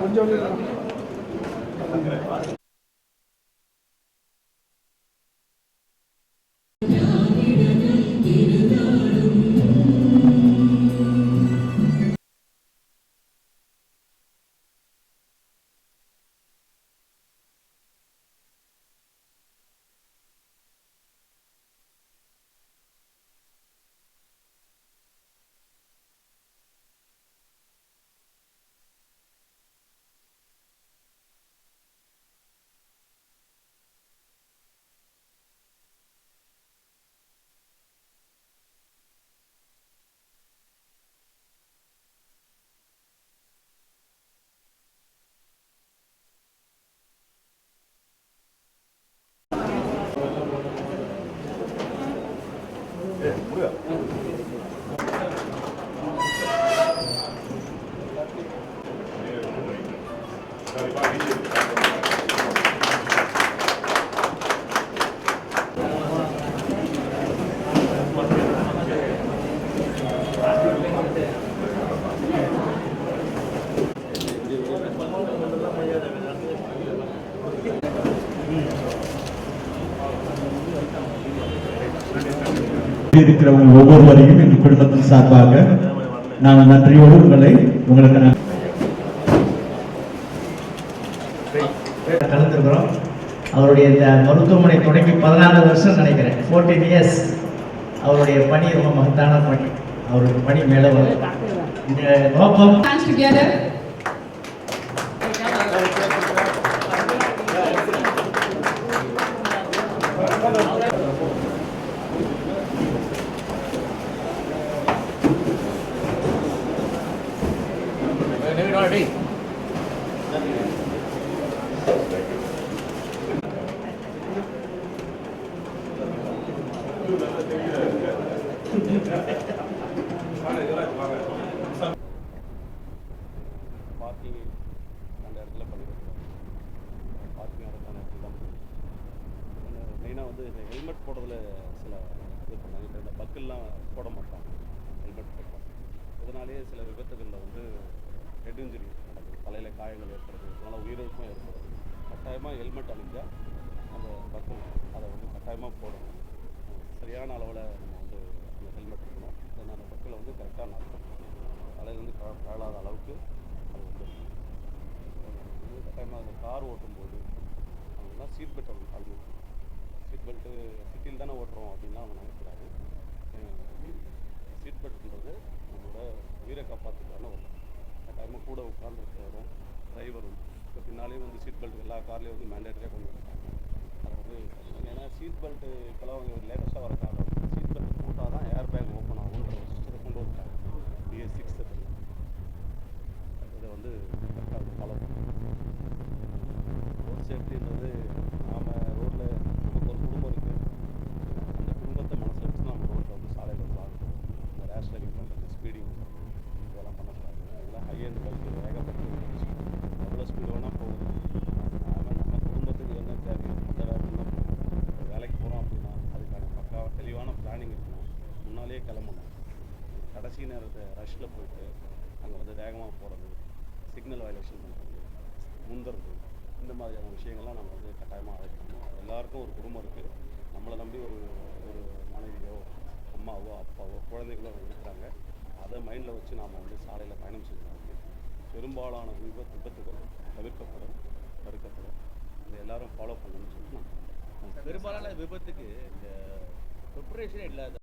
கொஞ்சம் Thank you. இருக்கிறவங்க ஒவ்வொருவரையும் எங்கள் குடும்பத்தின் சார்பாக நாங்கள் நன்றியோடு உங்களை உங்களுக்கு நான் கலந்துருக்கிறோம். அவருடைய இந்த மருத்துவமனை தொடங்கி பதினாலு வருஷம் நினைக்கிறேன். ஃபோர்டீன் இயர்ஸ் அவருடைய பணி ரொம்ப மகத்தான பணி. அவருடைய பணி மேலே வரும். இந்த நோக்கம் Hands பார்க்கிங் அந்த இடத்துல பண்ணியிருக்கோம் பார்க்கிங் அதுக்கான இடத்துல மெயினாக வந்து இந்த ஹெல்மெட் போடுறதுல சில இது பண்ணாங்க. இப்போ இந்த பக்கெல்லாம் போட மாட்டாங்க ஹெல்மெட் போட்டோம். இதனாலேயே சில விபத்துகளில் வந்து ஹெட் இன்ஜுரி நடக்குது தலையில் காயங்கள் ஏற்படுது அதனால் உயிரிழப்பும் ஏற்படுது. கட்டாயமாக ஹெல்மெட் அணிஞ்சால் அந்த பக்கம் அதை வந்து கட்டாயமாக போடணும். சரியான அளவில் நம்ம வந்து அந்த ஹெல்மெட் இருக்கணும் தென் அந்த பக்கில் வந்து கரெக்டாக நடக்கணும் தலையிலேருந்து க கழலாத அளவுக்கு அது வந்து கட்டாயமாக அந்த கார் ஓட்டும்போது அவங்களாம் சீட் பெல்ட் அவங்க கலந்து சீட் பெல்ட்டு சிட்டியில் தானே ஓட்டுறோம் அப்படின்லாம் அவங்க நினைக்கிறாரு சீட் பெல்ட்ன்றது நம்மளோட உயிரை காப்பாற்றுக்கான ஒரு கட்டாயமாக கூட உட்காந்துருக்கிறவரும் டிரைவரும் இப்போ பின்னாலேயும் வந்து சீட் பெல்ட் எல்லா கார்லேயும் வந்து மேண்டேட்டரியாக கொண்டு வந்துருக்காங்க. அது வந்து ஏன்னா சீட் பெல்ட்டு இப்போலாம் அவங்க லேட்டஸ்ட்டாக வர கார் சீட் பெல்ட் போட்டால் தான் ஏர் பேக் ஓப்பன் ஆகுன்ற ஒரு சிஸ்டத்தை கொண்டு வந்துட்டாங்க பிஎஸ் சிக்ஸ் இதை வந்து கரெக்டாக ஃபாலோ பண்ணணும். ரோட் சேஃப்டின்றது முன்னாலேயே கிளம்பணும். கடைசி நேரத்தை ரஷ்ஷில் போயிட்டு அங்கே வந்து வேகமாக போகிறது சிக்னல் வயலேஷன் பண்ணுறது முந்துறது இந்த மாதிரியான விஷயங்கள்லாம் நம்ம வந்து கட்டாயமாக அழைக்கணும். எல்லாருக்கும் ஒரு குடும்பம் இருக்குது நம்மளை நம்பி ஒரு ஒரு மனைவியோ அம்மாவோ அப்பாவோ குழந்தைகளோ இருக்கிறாங்க. அதை மைண்டில் வச்சு நாம் வந்து சாலையில் பயணம் செய்யணும். பெரும்பாலான விபத்து விபத்துகள் தவிர்க்கப்படும் தடுக்கப்படும். இதை எல்லாரும் ஃபாலோ பண்ணணும்னு சொல்லி நான் பெரும்பாலான விபத்துக்கு இந்த ப்ரிப்பரேஷனே இல்லாத